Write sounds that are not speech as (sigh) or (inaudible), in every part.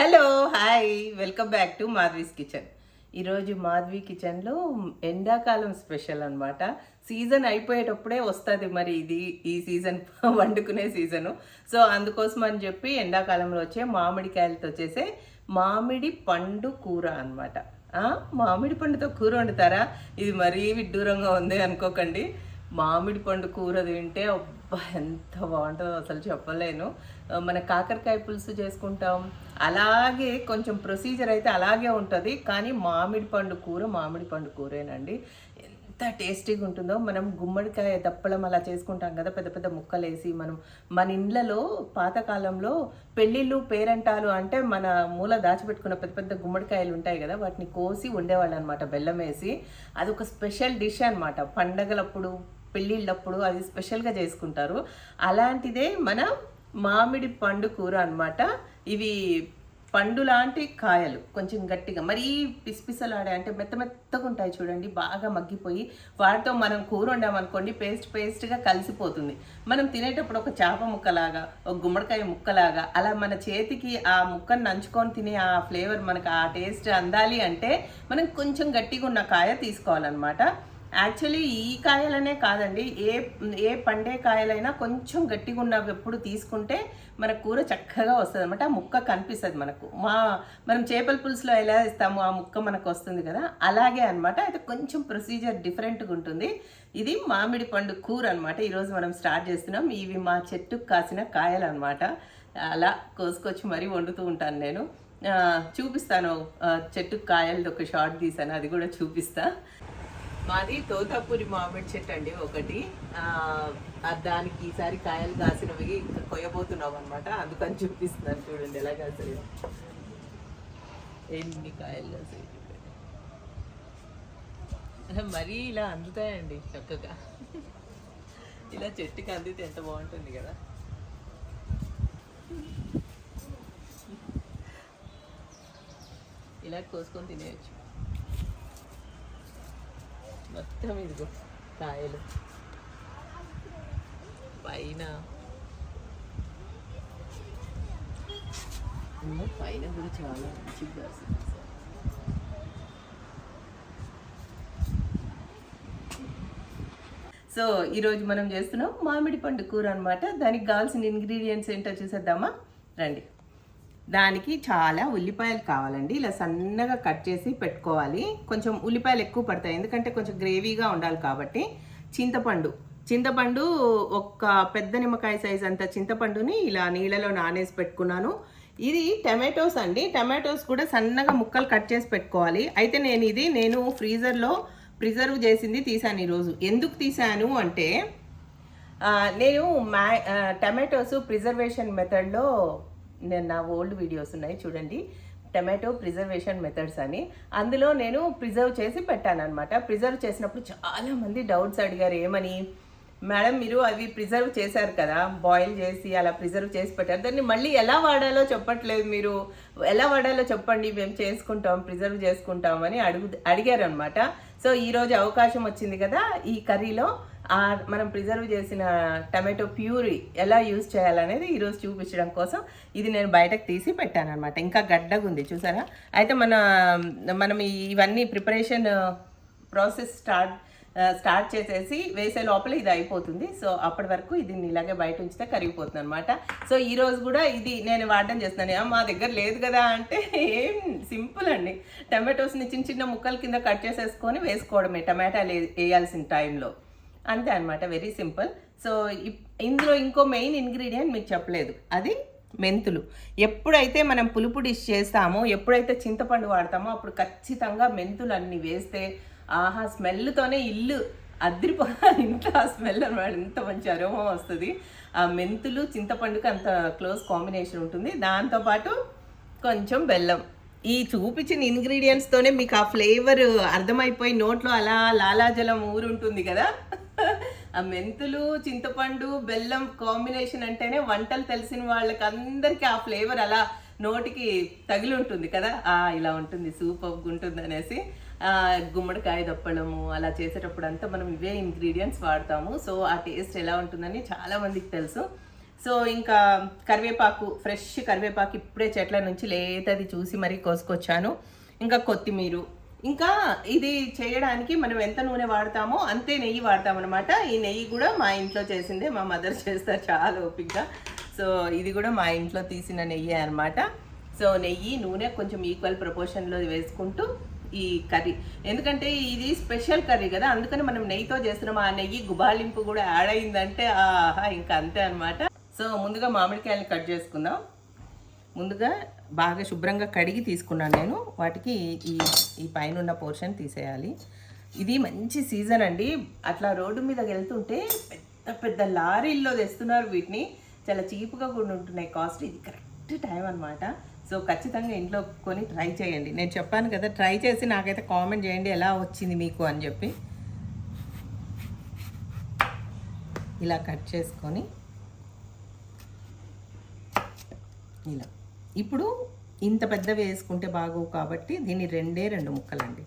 Hello hi welcome back to Madhavi's kitchen. ఈరోజు మాధవి కిచెన్లో ఎండాకాలం స్పెషల్ అనమాట సీజన్ అయిపోయేటప్పుడే వస్తుంది మరి ఇది ఈ సీజన్ (laughs) వండుకునే సీజను. సో అందుకోసం అని చెప్పి ఎండాకాలంలో వచ్చే మామిడికాయలతో చేసే మామిడి పండు కూర అనమాట మామిడి పండుతో కూర వండుతారా? ఇది మరీ విడ్డూరంగా ఉంది అనుకోకండి. మామిడి పండు కూర తింటే ఎంత బాగుంటుందో అసలు చెప్పలేను. మన కాకరకాయ పులుసు చేసుకుంటాం. అలాగే కొంచెం ప్రొసీజర్ అయితే అలాగే ఉంటుంది. కానీ మామిడి పండు కూర మామిడి పండు కూరేనండి. ఎంత టేస్టీగా ఉంటుందో. మనం గుమ్మడికాయ దప్పలం అలా చేసుకుంటాం కదా పెద్ద పెద్ద ముక్కలు వేసి మనం మన ఇండ్లలో పాతకాలంలో పెళ్ళిళ్ళు పేరంటాలు అంటే మన మూల దాచిపెట్టుకున్న పెద్ద పెద్ద గుమ్మడికాయలు ఉంటాయి కదా వాటిని కోసి ఉండేవాళ్ళు అనమాట బెల్లం వేసి. అది ఒక స్పెషల్ డిష్ అనమాట పండగలప్పుడు పెళ్ళిళ్ళప్పుడు అది స్పెషల్గా చేసుకుంటారు. అలాంటిదే మన మామిడి పండు కూర అనమాట ఇవి పండు లాంటి కాయలు కొంచెం గట్టిగా మరీ పిసిపిసలాడే అంటే మెత్త మెత్తగా ఉంటాయి చూడండి బాగా మగ్గిపోయి వాటితో మనం కూర వండామనుకోండి పేస్ట్ పేస్ట్గా కలిసిపోతుంది. మనం తినేటప్పుడు ఒక చేప ముక్కలాగా ఒక గుమ్మడికాయ ముక్కలాగా అలా మన చేతికి ఆ ముక్కను నంచుకొని తినే ఆ ఫ్లేవర్ మనకు ఆ టేస్ట్ అందాలి అంటే మనం కొంచెం గట్టిగా ఉన్న కాయ తీసుకోవాలన్నమాట. యాక్చువల్లీ ఈ కాయలనే కాదండి. ఏ ఏ పండే కాయలైనా కొంచెం గట్టిగా ఉన్నప్పుడు ఎప్పుడు తీసుకుంటే మన కూర చక్కగా వస్తుంది అనమాట ఆ ముక్క కనిపిస్తుంది మనకు. మా మనం చేపల పులుసులో ఎలా ఇస్తామో ఆ ముక్క మనకు వస్తుంది కదా. అలాగే అన్నమాట. అయితే కొంచెం ప్రొసీజర్ డిఫరెంట్గా ఉంటుంది. ఇది మామిడి పండు కూర అనమాట ఈరోజు మనం స్టార్ట్ చేస్తున్నాం. ఇవి మా చెట్టుకు కాసిన కాయలు అనమాట అలా కోసుకొచ్చి మరీ వండుతూ ఉంటాను నేను. చూపిస్తాను. చెట్టుకు కాయలది ఒక షార్ట్ తీసాను. అది కూడా చూపిస్తాను మాది తోతాపూరి మామిడి చెట్టు అండి ఒకటి. దానికి ఈసారి కాయలు కాసినవి ఇంకా కొయ్యబోతున్నాం అనమాట అందుకని చూపిస్తున్నాను చూడండి ఎలా కాసాయి. ఎన్ని కాయలు కాసాయి మరీ ఇలా అందుతాయండి చక్కగా. ఇలా చెట్టుకి అందితే ఎంత బాగుంటుంది కదా. ఇలా కోసుకొని తినేయచ్చు. మొత్తం ఇదిగో కాయలు. పైన. పైన కూడా చాలా మంచిగా సో ఈరోజు మనం చేస్తున్నాం మామిడి పండు కూర అనమాట దానికి కావాల్సిన ఇంగ్రీడియంట్స్ ఏంటో చూసేద్దామా? రండి. దానికి చాలా ఉల్లిపాయలు కావాలండి. ఇలా సన్నగా కట్ చేసి పెట్టుకోవాలి. కొంచెం ఉల్లిపాయలు ఎక్కువ పడతాయి. ఎందుకంటే కొంచెం గ్రేవీగా ఉండాలి కాబట్టి. చింతపండు. చింతపండు ఒక పెద్ద నిమ్మకాయ సైజ్ అంత చింతపండుని ఇలా నీళ్ళలో నానేసి పెట్టుకున్నాను. ఇది టమాటోస్ అండి. టమాటోస్ కూడా సన్నగా ముక్కలు కట్ చేసి పెట్టుకోవాలి. అయితే నేను ఇది నేను ఫ్రీజర్లో ప్రిజర్వ్ చేసింది తీసాను ఈరోజు. ఎందుకు తీసాను అంటే నేను మ్యా టమాటోస్ ప్రిజర్వేషన్ మెథడ్లో నేను నా ఓల్డ్ వీడియోస్ ఉన్నాయి చూడండి. టమాటో ప్రిజర్వేషన్ మెథడ్స్ అని. అందులో నేను ప్రిజర్వ్ చేసి పెట్టాను అనమాట ప్రిజర్వ్ చేసినప్పుడు చాలామంది డౌట్స్ అడిగారు ఏమని? మేడం మీరు అవి ప్రిజర్వ్ చేశారు కదా బాయిల్ చేసి అలా ప్రిజర్వ్ చేసి పెట్టారు. దాన్ని మళ్ళీ ఎలా వాడాలో చెప్పట్లేదు మీరు. ఎలా వాడాలో చెప్పండి మేము చేసుకుంటాం ప్రిజర్వ్ చేసుకుంటాం అని అడుగు అడిగారు అనమాట సో ఈరోజు అవకాశం వచ్చింది కదా ఈ కర్రీలో. మనం ప్రిజర్వ్ చేసిన టమాటో ప్యూరీ ఎలా యూజ్ చేయాలనేది ఈరోజు చూపించడం కోసం ఇది నేను బయటకు తీసి పెట్టాను అనమాట ఇంకా గడ్డగా ఉంది చూసారా? అయితే మన మనం ఇవన్నీ ప్రిపరేషన్ ప్రాసెస్ స్టార్ట్ స్టార్ట్ చేసేసి వేసే లోపల ఇది అయిపోతుంది. సో అప్పటి వరకు ఇది ఇలాగే బయట ఉంచితే కరిగిపోతుంది అనమాట సో ఈ రోజు కూడా ఇది నేను వాడడం చేస్తున్నాను. మా దగ్గర లేదు కదా అంటే ఏం సింపుల్ అండి. టమాటోస్ని చిన్న చిన్న ముక్కల కింద కట్ చేసేసుకొని వేసుకోవడమే. టమాటాలు వేయాల్సిన టైంలో అంతే అనమాట వెరీ సింపుల్ సో ఇప్- ఇందులో ఇంకో మెయిన్ ఇంగ్రీడియంట్ మీకు చెప్పలేదు. అది మెంతులు. ఎప్పుడైతే మనం పులుపు డిష్ చేస్తామో ఎప్పుడైతే చింతపండు వాడతామో అప్పుడు ఖచ్చితంగా మెంతులు అన్ని వేస్తే ఆహా స్మెల్తోనే ఇల్లు అద్దరిపో (laughs) ఇంట్లో ఆ స్మెల్ అనమాట ఎంత మంచి అరోమం వస్తుంది. ఆ మెంతులు చింతపండుకి అంత క్లోజ్ కాంబినేషన్ ఉంటుంది. దాంతోపాటు కొంచెం బెల్లం. ఈ చూపించిన ఇంగ్రీడియంట్స్తోనే మీకు ఆ ఫ్లేవర్ అర్థమైపోయి నోట్లో అలా లాలాజలం ఊరుంటుంది కదా. (laughs) ఆ మెంతులు చింతపండు బెల్లం కాంబినేషన్ అంటేనే వంటలు తెలిసిన వాళ్ళకి అందరికీ ఆ ఫ్లేవర్ అలా నోటికి తగిలి ఉంటుంది కదా? ఆ ఇలా ఉంటుంది సూపర్గా ఉంటుంది అనేసి. గుమ్మడికాయ దప్పడము అలా చేసేటప్పుడు అంతా మనం ఇవే ఇంగ్రీడియంట్స్ వాడతాము. సో ఆ టేస్ట్ ఎలా ఉంటుందని చాలా మందికి తెలుసు. సో ఇంకా కరివేపాకు ఫ్రెష్ కరివేపాకు ఇప్పుడే చెట్ల నుంచి లేతది చూసి మరీ కోసుకొచ్చాను. ఇంకా కొత్తిమీర ఇంకా ఇది చేయడానికి మనం ఎంత నూనె వాడతామో అంతే నెయ్యి వాడతాం అనమాట ఈ నెయ్యి కూడా మా ఇంట్లో చేసిందే మా మదర్ చేస్తారు చాలా ఓపిక్గా సో ఇది కూడా మా ఇంట్లో తీసిన నెయ్యి అనమాట సో నెయ్యి నూనె కొంచెం ఈక్వల్ ప్రపోర్షన్లో వేసుకుంటూ ఈ కర్రీ. ఎందుకంటే ఇది స్పెషల్ కర్రీ కదా అందుకని మనం నెయ్యితో చేస్తున్నాం. ఆ నెయ్యి గుబాలింపు కూడా యాడ్ అయిందంటే ఆహా ఇంకా అంతే అనమాట సో ముందుగా మామిడికాయలు కట్ చేసుకుందాం. ముందుగా బాగా శుభ్రంగా కడిగి తీసుకున్నాను నేను. వాటికి ఈ ఈ పైన ఉన్న పోర్షన్ తీసేయాలి. ఇది మంచి సీజన్ అండి. అట్లా రోడ్డు మీద వెళ్తుంటే పెద్ద పెద్ద లారీల్లో తెస్తున్నారు వీటిని. చాలా చీప్గా కూడా ఉంటున్నాయి. కాస్ట్ ఇది కరెక్ట్ టైం అనమాట సో ఖచ్చితంగా ఇంట్లో కొని ట్రై చేయండి. నేను చెప్పాను కదా ట్రై చేసి నాకైతే కామెంట్ చేయండి ఎలా వచ్చింది మీకు అని చెప్పి. ఇలా కట్ చేసుకొని ఇలా. ఇప్పుడు ఇంత పెద్దవి వేసుకుంటే బాగోవు కాబట్టి దీన్ని రెండే రెండు ముక్కలండి.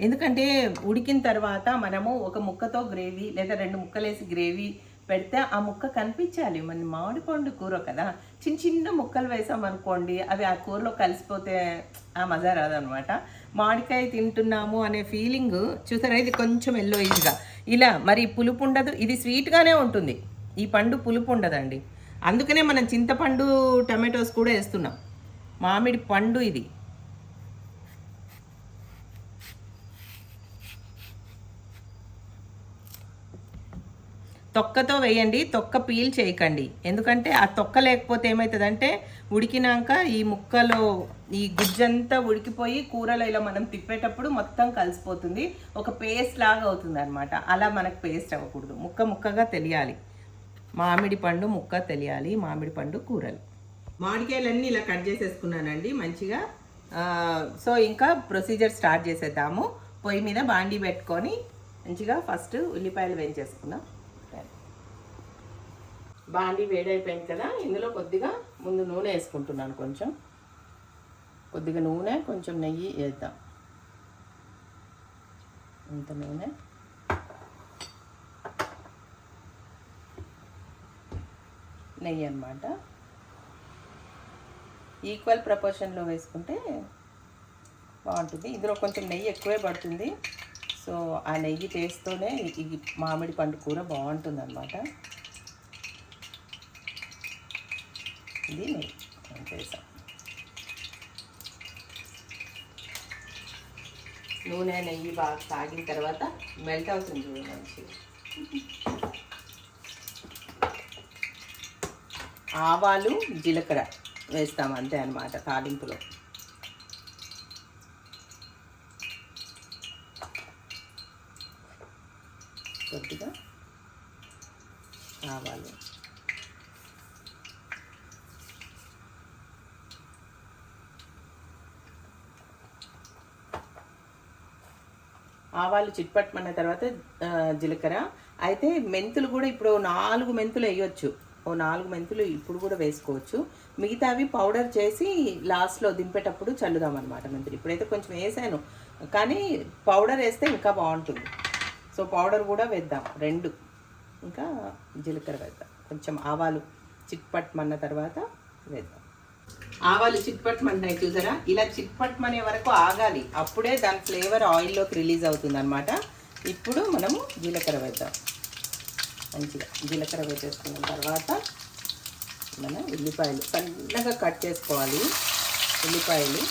ఎందుకంటే ఉడికిన తర్వాత మనము ఒక ముక్కతో గ్రేవీ లేదా రెండు ముక్కలేసి గ్రేవీ పెడితే ఆ ముక్క కనిపించాలి. మన మామిడి పండు కూర కదా చిన్న చిన్న ముక్కలు వేసామనుకోండి అవి ఆ కూరలో కలిసిపోతే ఆ మజా రాదనమాట. మామిడికాయ తింటున్నాము అనే ఫీలింగ్ చూసారా? ఇది కొంచెం ఎల్లో ఇదిగా ఇలా మరి పులుపు ఉండదు. ఇది స్వీట్గానే ఉంటుంది. ఈ పండు పులుపు ఉండదండి. అందుకనే మనం చింతపండు టమాటోస్ కూడా వేస్తున్నాం. మామిడి పండు ఇది. తొక్కతో వేయండి తొక్క పీల్ చేయకండి. ఎందుకంటే ఆ తొక్క లేకపోతే ఏమవుతుందంటే ఉడికినాక ఈ ముక్కలో ఈ గుజ్జంతా ఉడికిపోయి కూరలో ఇలా మనం తిప్పేటప్పుడు మొత్తం కలిసిపోతుంది. ఒక పేస్ట్ లాగా అవుతుంది అనమాట అలా మనకు పేస్ట్ అవ్వకూడదు. ముక్క ముక్కగా తెలియాలి. మామిడి పండు ముక్క తెలియాలి మామిడి పండు కూరలు. మామిడికాయలన్నీ ఇలా కట్ చేసేసుకున్నానండి మంచిగా. సో ఇంకా ప్రొసీజర్ స్టార్ట్ చేసేద్దాము. పొయ్యి మీద బాండీ పెట్టుకొని మంచిగా ఫస్ట్ ఉల్లిపాయలు వేయించేసుకుందాం. బాండీ వేడైపోయింది కదా ఇందులో కొద్దిగా ముందు నూనె వేసుకుంటున్నాను కొంచెం. కొద్దిగా నూనె కొంచెం నెయ్యి వేద్దాం. ఇంత నూనె. నెయ్యి అన్నమాట ఈక్వల్ ప్రపోర్షన్లో వేసుకుంటే బాగుంటుంది. ఇందులో కొంచెం నెయ్యి ఎక్కువే పడుతుంది. సో ఆ నెయ్యి టేస్ట్తోనే ఈ మామిడి పండు కూర బాగుంటుంది అనమాట ఇది నెయ్యి. చేసాం నూనె నెయ్యి బాగా తాగిన తర్వాత మెల్ట్ అవుతుంది చూడండి మంచిగా. ఆవాలు జీలకర్ర వేస్తాం అంతే అనమాట తాలింపులో. కొద్దిగా ఆవాలు. ఆవాలు చిట్పట్టమన్న తర్వాత జీలకర్ర. అయితే మెంతులు కూడా ఇప్పుడు నాలుగు మెంతులు వేయొచ్చు. ఓ నాలుగు మెంతులు ఇప్పుడు కూడా వేసుకోవచ్చు. మిగతావి పౌడర్ చేసి లాస్ట్లో దింపేటప్పుడు చల్లుదాం అనమాట మెంతులు. ఇప్పుడైతే కొంచెం వేసాను. కానీ పౌడర్ వేస్తే ఇంకా బాగుంటుంది. సో పౌడర్ కూడా వేద్దాం. రెండు. ఇంకా జీలకర్ర వేద్దాం. కొంచెం ఆవాలు చిట్పట్టమన్న తర్వాత వేద్దాం. ఆవాలు చిట్పట్టమన్నాయి చూసారా? ఇలా చిట్పట్టమనే వరకు ఆగాలి. అప్పుడే దాని ఫ్లేవర్ ఆయిల్లోకి రిలీజ్ అవుతుంది అనమాట ఇప్పుడు మనము జీలకర్ర వేద్దాం. మంచిగా జీలకర్ర వేసేసుకున్న తర్వాత మన ఉల్లిపాయలు సన్నగా కట్ చేసుకోవాలి. ఉల్లిపాయలు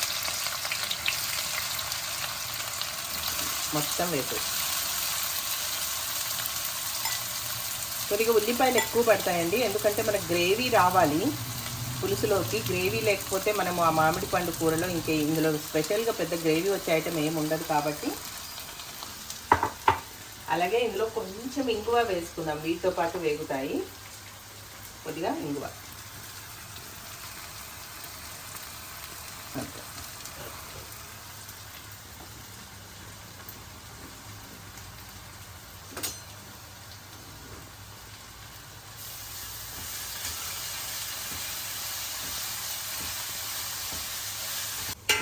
మొత్తం వేసేసి కొద్దిగా ఉల్లిపాయలు ఎక్కువ పడతాయండి. ఎందుకంటే మనకు గ్రేవీ రావాలి. పులుసులోకి గ్రేవీ లేకపోతే మనము ఆ మామిడి పండు కూరలో ఇంకే ఇందులో స్పెషల్గా పెద్ద గ్రేవీ వచ్చే ఐటమ్ ఏమి ఉండదు కాబట్టి అలాగే ఇందులో కొంచెం ఇంగువ వేసుకుందాం. వీటితో పాటు వేగుతాయి. కొద్దిగా ఇంగువ.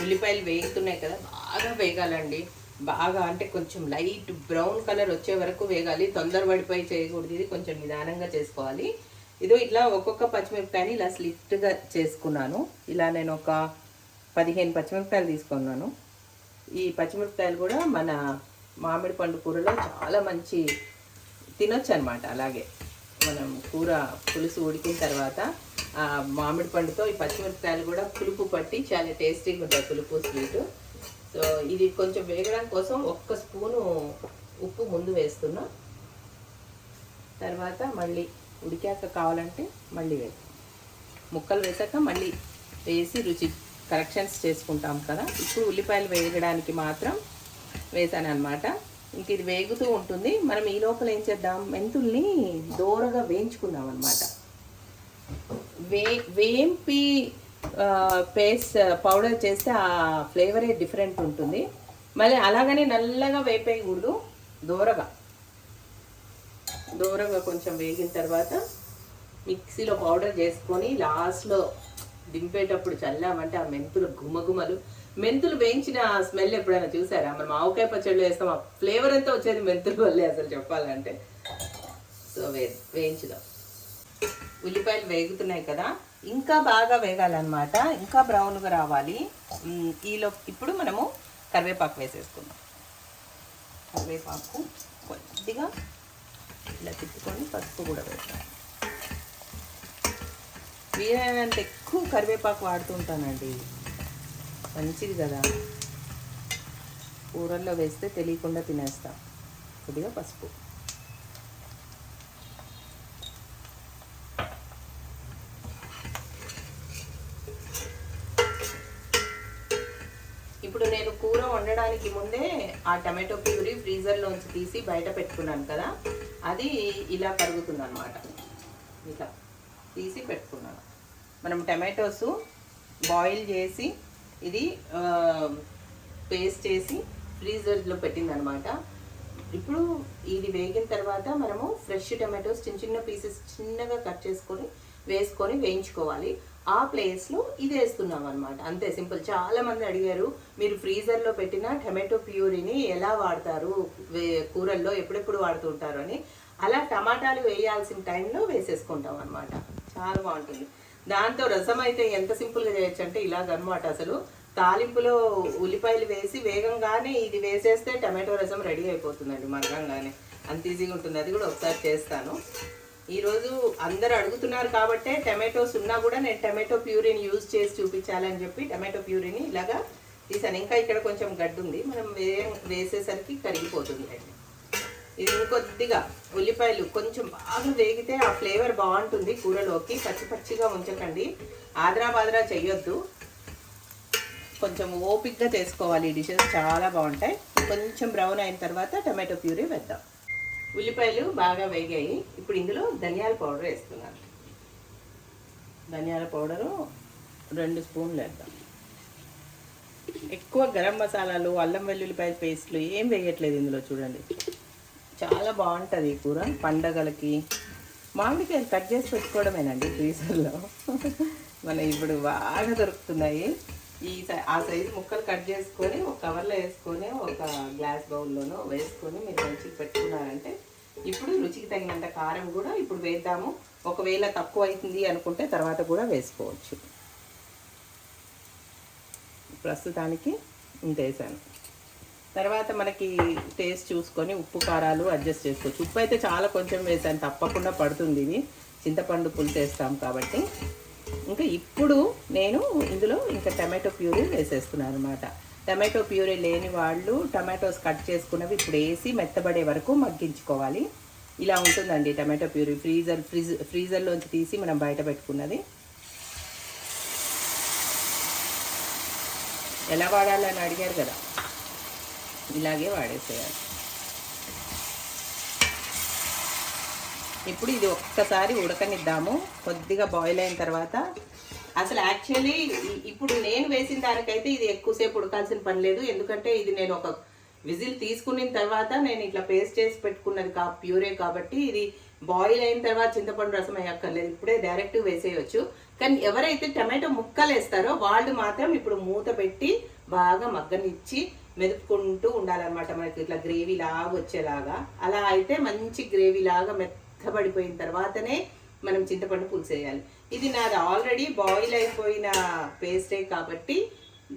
ఉల్లిపాయలు వేగుతున్నాయి కదా బాగా వేగాలండి. బాగా అంటే కొంచెం లైట్ బ్రౌన్ కలర్ వచ్చే వరకు వేగాలి. తొందర పడిపోయి చేయకూడదు. ఇది కొంచెం నిదానంగా చేసుకోవాలి. ఇదో ఇట్లా ఒక్కొక్క పచ్చిమిరపకాయని ఇలా స్లిట్గా చేసుకున్నాను. ఇలా నేను ఒక పదిహేను పచ్చిమిరపకాయలు తీసుకున్నాను. ఈ పచ్చిమిరపకాయలు కూడా మన మామిడి పండు కూరలో చాలా మంచి తినొచ్చు అనమాట అలాగే మనం కూర పులుసు ఉడికిన తర్వాత మామిడి పండుతో ఈ పచ్చిమిరపకాయలు కూడా పులుపు పట్టి చాలా టేస్టీగా ఉంటాయి. పులుపు స్వీటు. సో ఇది కొంచెం వేగడం కోసం ఒక్క స్పూను ఉప్పు ముందు వేస్తున్నా. తర్వాత మళ్ళీ ఉడికాక కావాలంటే మళ్ళీ వేస్తాం ముక్కలు వేసాక మళ్ళీ వేసి రుచి కరెక్షన్స్ చేసుకుంటాం కదా. ఇప్పుడు ఉల్లిపాయలు వేగడానికి మాత్రం వేసాను అనమాట ఇంక ఇది వేగుతూ ఉంటుంది. మనం ఈ లోపల ఏం చేద్దాం? మెంతుల్ని దోరగా వేయించుకుందాం అనమాట వే వేంపి పేస్ట్ పౌడర్ చేస్తే ఆ ఫ్లేవరే డిఫరెంట్ ఉంటుంది. మళ్ళీ అలాగనే నల్లగా వేపేయకూడదు దూరగా. దూరంగా కొంచెం వేగిన తర్వాత మిక్సీలో పౌడర్ చేసుకొని లాస్ట్లో దింపేటప్పుడు చల్లామంటే ఆ మెంతులు గుమగుమలు మెంతులు వేయించిన స్మెల్ ఎప్పుడైనా చూసారా? మనం ఆవకాయ పచ్చళ్ళు వేస్తాం ఆ ఫ్లేవర్ అంతా వచ్చేది మెంతులు వల్లే అసలు చెప్పాలంటే. సో వే వేయించుదాం. ఉల్లిపాయలు వేగుతున్నాయి కదా ఇంకా బాగా వేగాలన్నమాట. ఇంకా బ్రౌన్గా రావాలి. ఈలో ఇప్పుడు మనము కరివేపాకు వేసేసుకుందాం. కరివేపాకు కొద్దిగా ఇలా తిప్పుకొని పసుపు కూడా వేస్తాం వీలైనంత ఎక్కువ కరివేపాకు వాడుతూ ఉంటానండి మంచిది కదా. కూరల్లో వేస్తే తెలియకుండా తినేస్తాం. కొద్దిగా పసుపు ఇప్పుడు నేను కూర వండడానికి ముందే ఆ టమాటో ప్యూరీ ఫ్రీజర్లోంచి తీసి బయట పెట్టుకున్నాను కదా అది ఇలా కరుగుతుంది అనమాట ఇలా తీసి పెట్టుకున్నాను. మనం టమాటోస్ బాయిల్ చేసి ఇది పేస్ట్ చేసి ఫ్రీజర్లో పెట్టిందనమాట ఇప్పుడు ఇది వేగిన తర్వాత మనము ఫ్రెష్ టమాటోస్ చిన్న చిన్న పీసెస్ చిన్నగా కట్ చేసుకొని వేసుకొని వేయించుకోవాలి. ఆ ప్లేస్లో ఇది వేస్తున్నాం అనమాట అంతే సింపుల్. చాలా మంది అడిగారు మీరు ఫ్రీజర్లో పెట్టిన టమాటో ప్యూరీని ఎలా వాడతారు? వే- కూరల్లో ఎప్పుడెప్పుడు వాడుతుంటారు అని. అలా టమాటాలు వేయాల్సిన టైంలో వేసేసుకుంటాం అనమాట చాలా బాగుంటుంది. దాంతో రసం అయితే ఎంత సింపుల్గా చేయొచ్చు అంటే ఇలాగనమాట అసలు తాలింపులో ఉల్లిపాయలు వేసి వేగంగానే ఇది వేసేస్తే టమాటో రసం రెడీ అయిపోతుందండి మగ్గంగానే అంత ఈజీగా ఉంటుంది. అది కూడా ఒకసారి చేస్తాను. ఈరోజు అందరు అడుగుతున్నారు కాబట్టే టమాటోస్ ఉన్నా కూడా నేను టమాటో ప్యూరీని యూజ్ చేసి చూపించాలని చెప్పి టమాటో ప్యూరీని ఇలాగా తీసాను. ఇంకా ఇక్కడ కొంచెం గడ్డు ఉంది. మనం వే వేసేసరికి కరిగిపోతుంది అండి. ఇది ఇంకొద్దిగా ఉల్లిపాయలు కొంచెం బాగా వేగితే ఆ ఫ్లేవర్ బాగుంటుంది కూరలోకి. పచ్చి పచ్చిగా ఉంచకండి. ఆద్రా బాదరా చెయ్యొద్దు. కొంచెం ఓపిక్గా చేసుకోవాలి ఈ డిషెస్. చాలా బాగుంటాయి. కొంచెం బ్రౌన్ అయిన తర్వాత టమాటో ప్యూరీ వేద్దాం. ఉల్లిపాయలు బాగా వేగాయి. ఇప్పుడు ఇందులో ధనియాల పౌడర్ వేస్తున్నాను. ధనియాల పౌడరు రెండు స్పూన్లు వేద్దాం. ఎక్కువ గరం మసాలాలు అల్లం వెల్లుల్లిపాయ పేస్ట్లు ఏం వేయట్లేదు ఇందులో చూడండి. చాలా బాగుంటుంది ఈ కూర పండగలకి. మామిడికాయలు కట్ చేసి పెట్టుకోవడమేనండి ఫ్రీజర్లో మన ఇప్పుడు బాగా దొరుకుతున్నాయి. ఈ సై- ఆ సైజు ముక్కలు కట్ చేసుకొని ఒక కవర్లో వేసుకొని ఒక గ్లాస్ బౌల్లోనో వేసుకొని మీరు మంచిగా పెట్టుకున్నారంటే ఇప్పుడు రుచికి తగినంత కారం కూడా ఇప్పుడు వేద్దాము. ఒకవేళ తక్కువ అవుతుంది అనుకుంటే తర్వాత కూడా వేసుకోవచ్చు. ప్రస్తుతానికి ఇంతేసాను. తర్వాత మనకి టేస్ట్ చూసుకొని ఉప్పు కారాలు అడ్జస్ట్ చేసుకోవచ్చు. ఉప్పు అయితే చాలా కొంచెం వేసాను. తప్పకుండా పడుతుంది ఇది. చింతపండు పులుసు వేస్తాం కాబట్టి. ఇంకా ఇప్పుడు నేను ఇందులో ఇంకా టమాటో ప్యూరీ వేసేస్తున్నాను అనమాట టమాటో ప్యూరీ లేని వాళ్ళు టమాటోస్ కట్ చేసుకున్నవి ఇప్పుడు వేసి మెత్తబడే వరకు మగ్గించుకోవాలి. ఇలా ఉంటుందండి టమాటో ప్యూరీ. ఫ్రీజర్ ఫ్రిజ్ ఫ్రీజర్లోంచి తీసి మనం బయట పెట్టుకున్నది. ఎలా వాడాలని అడిగారు కదా? ఇలాగే వాడేసేయాలి. ఇప్పుడు ఇది ఒక్కసారి ఉడకనిద్దాము. కొద్దిగా బాయిల్ అయిన తర్వాత అసలు యాక్చువల్లీ ఇప్పుడు నేను వేసిన దానికైతే ఇది ఎక్కువసేపు ఉడకాల్సిన పని లేదు. ఎందుకంటే ఇది నేను ఒక విజిల్ తీసుకున్న తర్వాత నేను ఇట్లా పేస్ట్ చేసి పెట్టుకున్నది కా ప్యూరే కాబట్టి ఇది బాయిల్ అయిన తర్వాత చింతపండు రసం వేయక్కర్లేదు. ఇప్పుడే డైరెక్ట్ వేసేయచ్చు. కానీ ఎవరైతే టమాటో ముక్కలు వేస్తారో వాళ్ళు మాత్రం ఇప్పుడు మూత పెట్టి బాగా మగ్గనిచ్చి మెదుపుకుంటూ ఉండాలన్నమాట మనకి ఇట్లా గ్రేవీ లాగా వచ్చేలాగా. అలా అయితే మంచి గ్రేవీ లాగా మెత్త మెత్తబడిపోయిన తర్వాతనే మనం చింతపండు పులుసు వేయాలి ఇది నాది ఆల్రెడీ బాయిల్ అయిపోయిన పేస్టే కాబట్టి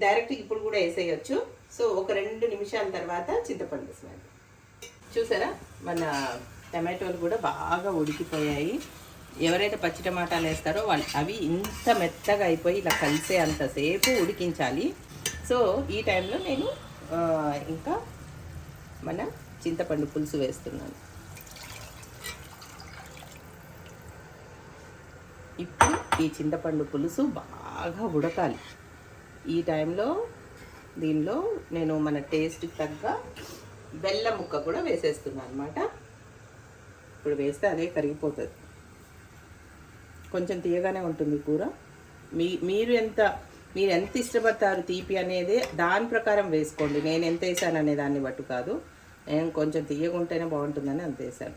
డైరెక్ట్ ఇప్పుడు కూడా వేసేయచ్చు. సో ఒక రెండు నిమిషాల తర్వాత చింతపండు వేసేయాలి. చూసారా? మన టమాటోలు కూడా బాగా ఉడికిపోయాయి. ఎవరైతే పచ్చి టమాటాలు వేస్తారో వాళ్ళు అవి ఇంత మెత్తగా అయిపోయి ఇలా కలిసే అంతసేపు ఉడికించాలి. సో ఈ టైంలో నేను ఇంకా మన చింతపండు పులుసు వేస్తున్నాను. ఇప్పుడు ఈ చింతపండు పులుసు బాగా ఉడకాలి. ఈ టైంలో దీనిలో నేను మన టేస్ట్కి తగ్గ బెల్లం ముక్క కూడా వేసేస్తున్నాను అనమాట ఇప్పుడు వేస్తే అదే కరిగిపోతుంది. కొంచెం తీయగానే ఉంటుంది కూర. మీ మీరు ఎంత మీరు ఎంత ఇష్టపడతారు తీపి అనేది దాని ప్రకారం వేసుకోండి. నేను ఎంత వేసాను అనే దాన్ని బట్టు కాదు. నేను కొంచెం తీయకుంటేనే బాగుంటుందని అంత వేసాను.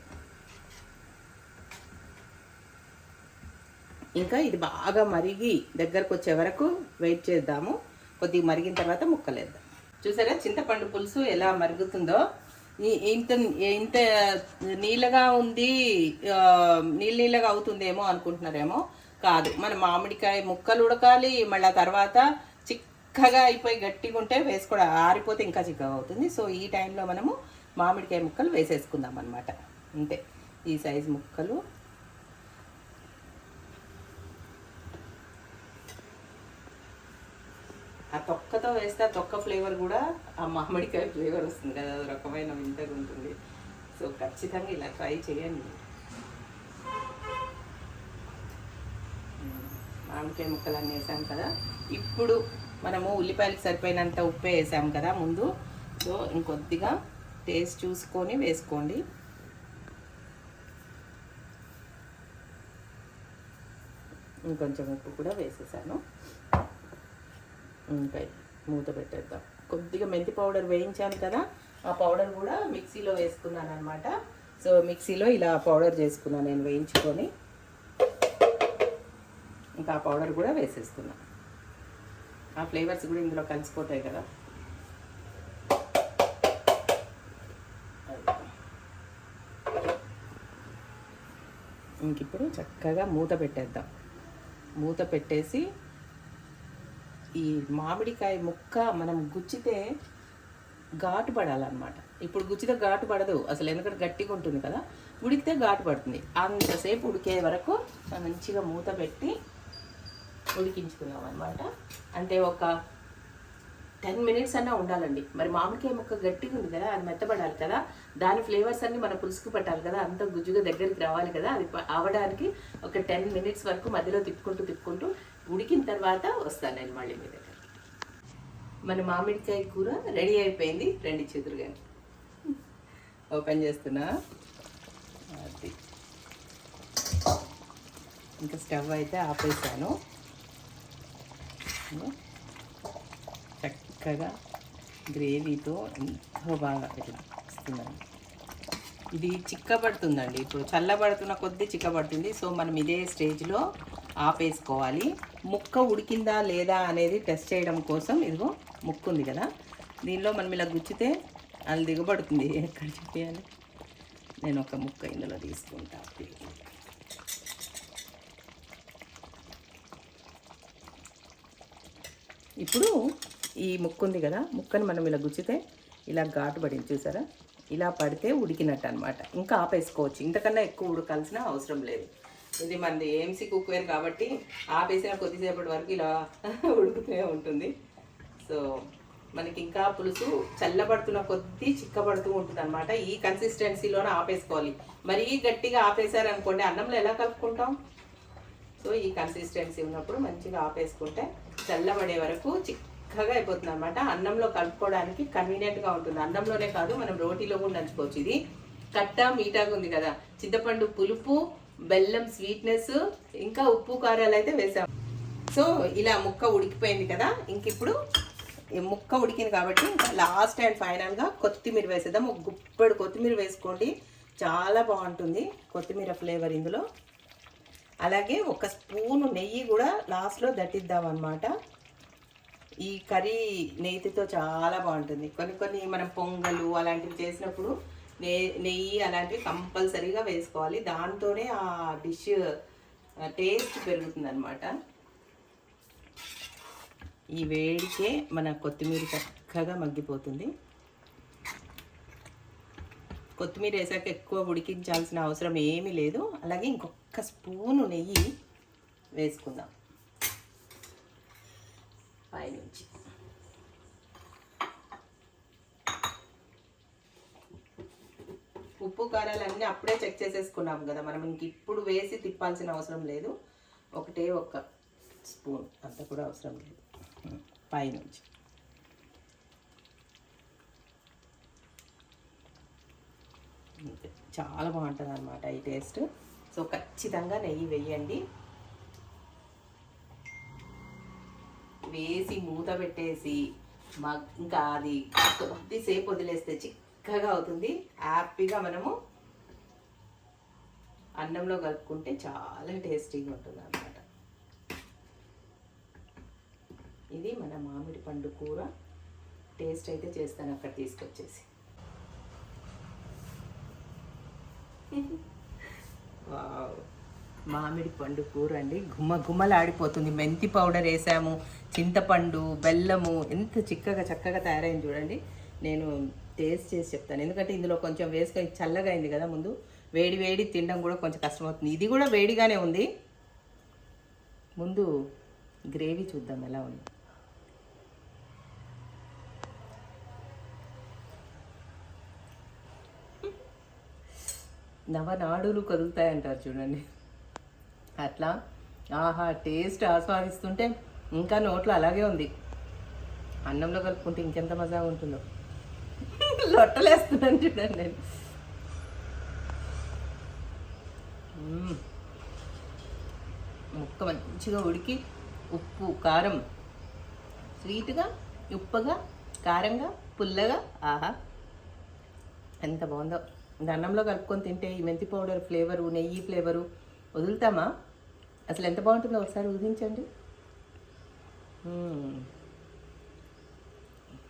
ఇంకా ఇది బాగా మరిగి దగ్గరకు వచ్చే వరకు వెయిట్ చేద్దాము. కొద్దిగా మరిగిన తర్వాత ముక్కలేద్దాం. చూసారా? చింతపండు పులుసు ఎలా మరుగుతుందో? ఇంత ఇంత నీళ్ళగా ఉంది నీళ్ళ నీళ్ళగా అవుతుందేమో అనుకుంటున్నారేమో? కాదు. మన మామిడికాయ ముక్కలు ఉడకాలి మళ్ళీ తర్వాత చిక్కగా అయిపోయి గట్టిగా ఉంటే వేసుకోవడం ఆరిపోతే ఇంకా చిక్కగా అవుతుంది. సో ఈ టైంలో మనము మామిడికాయ ముక్కలు వేసేసుకుందాం అనమాట అంతే. ఈ సైజు ముక్కలు ఆ తొక్కతో వేస్తే ఆ తొక్క ఫ్లేవర్ కూడా ఆ మామిడికాయ ఫ్లేవర్ వస్తుంది కదా అది రకమైన వింతగా ఉంటుంది. సో ఖచ్చితంగా ఇలా ట్రై చేయండి. మామిడికాయ ముక్కలు అన్నీ వేసాం కదా. ఇప్పుడు మనము ఉల్లిపాయలకు సరిపోయినంత ఉప్పే వేసాం కదా ముందు. సో ఇంకొద్దిగా టేస్ట్ చూసుకొని వేసుకోండి. ఇంకొంచెం ఉప్పు కూడా వేసేసాను. ఇంకా మూత పెట్టేద్దాం. కొద్దిగా మెంతి పౌడర్ వేయించాను కదా ఆ పౌడర్ కూడా మిక్సీలో వేసుకున్నాను అనమాట సో మిక్సీలో ఇలా పౌడర్ చేసుకున్నాను నేను వేయించుకొని ఇంకా ఆ పౌడర్ కూడా వేసేస్తున్నా. ఆ ఫ్లేవర్స్ కూడా ఇందులో కలిసిపోతాయి కదా. ఇంక ఇప్పుడు చక్కగా మూత పెట్టేద్దాం. మూత పెట్టేసి ఈ మామిడికాయ ముక్క మనం గుచ్చితే ఘాటు పడాలన్నమాట. ఇప్పుడు గుచ్చితే ఘాటు పడదు. అసలు ఎందుకంటే గట్టిగా ఉంటుంది కదా. ఉడికితే ఘాటు పడుతుంది. అంతసేపు ఉడికే వరకు మంచిగా మూత పెట్టి ఉడికించుకున్నాం అనమాట అంటే ఒక టెన్ మినిట్స్ అన్నా ఉండాలండి. మరి మామిడికాయ ముక్క గట్టిగా ఉంది కదా అది మెత్తబడాలి కదా. దాని ఫ్లేవర్స్ అన్నీ మన పులుసుకు పట్టాలి కదా. అంత గుజ్జుగా దగ్గరికి రావాలి కదా. అది అవడానికి ఒక టెన్ మినిట్స్ వరకు మధ్యలో తిప్పుకుంటూ తిప్పుకుంటూ ఉడికిన తర్వాత వస్తాను నేను మళ్ళీ మీ దగ్గర. మన మామిడికాయ కూర రెడీ అయిపోయింది. రెండు చేతులు కానీ ఓపెన్ చేస్తున్నా. అది. ఇంకా స్టవ్ అయితే ఆపేసాను. చక్కగా గ్రేవీతో ఎంతో బాగా ఇట్లా వస్తుందండి ఇది చిక్కబడుతుందండి. ఇప్పుడు చల్లబడుతున్న కొద్దీ చిక్కబడుతుంది. సో మనం ఇదే స్టేజ్లో ఆపేసుకోవాలి. ముక్క ఉడికిందా లేదా అనేది టెస్ట్ చేయడం కోసం ఇదిగో ముక్క ఉంది కదా. దీనిలో మనం ఇలా గుచ్చితే అది దిగబడుతుంది. ఎక్కడ చెప్పాలి నేను ఒక ముక్క ఇందులో తీసుకుంటా. ఇప్పుడు ఈ ముక్క ఉంది కదా ముక్కని మనం ఇలా గుచ్చితే ఇలా ఘాటు పడింది చూసారా? ఇలా పడితే ఉడికినట్టు అనమాట ఇంకా ఆపేసుకోవచ్చు. ఇంతకన్నా ఎక్కువ ఉడకాల్సిన అవసరం లేదు. ఇది మనది ఏఎంసీ కుక్వేర్ కాబట్టి ఆపేసిన కొద్దిసేపటి వరకు ఇలా ఉడుకుతూనే ఉంటుంది. సో మనకి ఇంకా పులుసు చల్లబడుతున్న కొద్దీ చిక్కబడుతూ ఉంటుంది అనమాట ఈ కన్సిస్టెన్సీలోనే ఆపేసుకోవాలి. మరీ గట్టిగా ఆపేశారనుకోండి అన్నంలో ఎలా కలుపుకుంటాం? సో ఈ కన్సిస్టెన్సీ ఉన్నప్పుడు మంచిగా ఆపేసుకుంటే చల్లబడే వరకు చిక్కగా అయిపోతుంది అనమాట అన్నంలో కలుపుకోవడానికి కన్వీనియంట్గా ఉంటుంది. అన్నంలోనే కాదు మనం రోటీలో కూడా నంచుకోవచ్చు. ఇది కట్ట మీటాగా ఉంది కదా. చింతపండు పులుపు బెల్లం స్వీట్నెస్ ఇంకా ఉప్పు కారాలు అయితే వేసాం. సో ఇలా ముక్క ఉడికిపోయింది కదా ఇంక ఇప్పుడు ముక్క ఉడికింది కాబట్టి ఇంకా లాస్ట్ అండ్ ఫైనల్గా కొత్తిమీర వేసేద్దాం. ఒక గుప్పడు కొత్తిమీర వేసుకోండి. చాలా బాగుంటుంది కొత్తిమీర ఫ్లేవర్ ఇందులో. అలాగే ఒక స్పూను నెయ్యి కూడా లాస్ట్లో దట్టిద్దాం అనమాట ఈ కర్రీ నెయ్యితో చాలా బాగుంటుంది. కొన్ని కొన్ని మనం పొంగలు అలాంటివి చేసినప్పుడు నెయ్యి నెయ్యి అలాంటివి కంపల్సరీగా వేసుకోవాలి. దాంతోనే ఆ డిష్ టేస్ట్ పెరుగుతుంది అనమాట ఈ వేడికే మన కొత్తిమీర చక్కగా మగ్గిపోతుంది. కొత్తిమీర వేసాక ఎక్కువ ఉడికించాల్సిన అవసరం ఏమీ లేదు. అలాగే ఇంకొక స్పూను నెయ్యి వేసుకుందాం. పైనుంచి. ఉప్పు కారాలు అన్నీ అప్పుడే చెక్ చేసేసుకున్నాం కదా. మనం ఇంక ఇప్పుడు వేసి తిప్పాల్సిన అవసరం లేదు. ఒకటే ఒక్క స్పూన్. అంత కూడా అవసరం లేదు. పైనుంచి. చాలా బాగుంటుంది అనమాట ఈ టేస్ట్. సో ఖచ్చితంగా నెయ్యి వేయండి. వేసి మూత పెట్టేసి మా ఇంకా అది కొద్దిసేపు వదిలేస్తే చక్కగా అవుతుంది. హ్యాపీగా మనము అన్నంలో కలుపుకుంటే చాలా టేస్టీగా ఉంటుంది అన్నమాట ఇది మన మామిడి పండు కూర. టేస్ట్ అయితే చేస్తాను అక్కడ తీసుకొచ్చేసి. (laughs) వావ్. మామిడి పండు కూర అండి. గుమ్మ గుమ్మలాడిపోతుంది మెంతి పౌడర్ వేసాము చింతపండు బెల్లము ఎంత చిక్కగా చక్కగా తయారైంది చూడండి. నేను టేస్ట్ చేసి చెప్తాను. ఎందుకంటే ఇందులో కొంచెం వేసుకొని చల్లగా అయింది కదా ముందు. వేడి వేడి తినడం కూడా కొంచెం కష్టమవుతుంది. ఇది కూడా వేడిగానే ఉంది. ముందు గ్రేవీ చూద్దాం ఎలా ఉంది. నవనాడులు కదులుతాయంటారు చూడండి. అట్లా ఆహా టేస్ట్ ఆస్వాదిస్తుంటే ఇంకా నోట్లో అలాగే ఉంది. అన్నంలో కలుపుకుంటే ఇంకెంత మజా ఉంటుందో లొట్టలేస్తున్నాను చూడండి నేను. ముక్క మంచిగా ఉడికి ఉప్పు కారం. స్వీట్గా ఉప్పగా కారంగా పుల్లగా ఆహా. ఎంత బాగుందో. అన్నంలో కలుపుకొని తింటే ఈ మెంతి పౌడర్ ఫ్లేవరు నెయ్యి ఫ్లేవరు వదులుతామా? అసలు ఎంత బాగుంటుందో ఒకసారి ఊహించండి.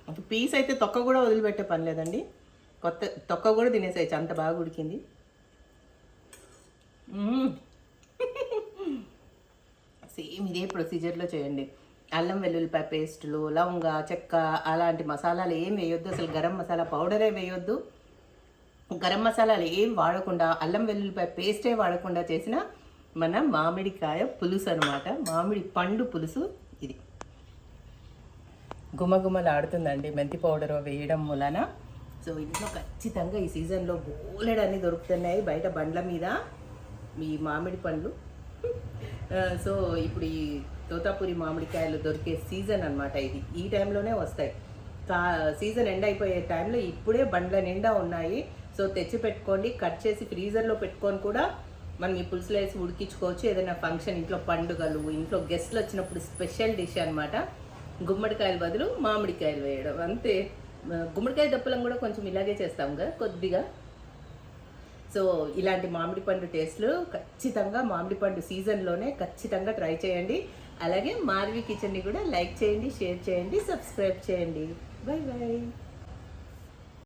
అప్పుడు పీస్ అయితే తొక్క కూడా వదిలిపెట్టే పని లేదండి. కొత్త తొక్క కూడా తినేసేయచ్చు. అంత బాగా ఉడికింది. సేమ్ ఇదే ప్రొసీజర్లో చేయండి. అల్లం వెల్లుల్లిపాయ పేస్టులు లవంగ చెక్క అలాంటి మసాలాలు ఏం వేయొద్దు. అసలు గరం మసాలా పౌడరే వేయొద్దు. గరం మసాలాలు ఏం వాడకుండా అల్లం వెల్లుల్లిపాయ పేస్టే వాడకుండా చేసిన మన మామిడికాయ పులుసు అనమాట మామిడి పండు పులుసు. గుమగుమలాడుతుందండి మెంతి పౌడర్ వేయడం వలన సో ఇంట్లో ఖచ్చితంగా ఈ సీజన్లో బోలెడన్నీ దొరుకుతున్నాయి బయట బండ్ల మీద. మీ మామిడి పండ్లు. సో ఇప్పుడు ఈ తోతాపూరి మామిడికాయలు దొరికే సీజన్ అనమాట ఇది. ఈ టైంలోనే వస్తాయి. కా సీజన్ ఎండ్ అయిపోయే టైంలో ఇప్పుడే బండ్ల నిండా ఉన్నాయి. సో తెచ్చి పెట్టుకోండి కట్ చేసి ఫ్రీజర్లో పెట్టుకొని కూడా మనం ఈ పులుసులు వేసి ఉడికించుకోవచ్చు. ఏదైనా ఫంక్షన్ ఇంట్లో పండుగలు ఇంట్లో గెస్ట్లు వచ్చినప్పుడు స్పెషల్ డిష్ అనమాట గుమ్మడికాయల బదులు మామిడికాయలు వేయడం. అంతే. గుమ్మడికాయ దప్పలం కూడా కొంచెం ఇలాగే చేస్తాం కదా కొద్దిగా. సో ఇలాంటి మామిడి పండు టేస్ట్లు ఖచ్చితంగా మామిడి పండు సీజన్లోనే ఖచ్చితంగా ట్రై చేయండి. అలాగే మార్వి కిచెన్ని కూడా లైక్ చేయండి షేర్ చేయండి సబ్స్క్రైబ్ చేయండి. Bye bye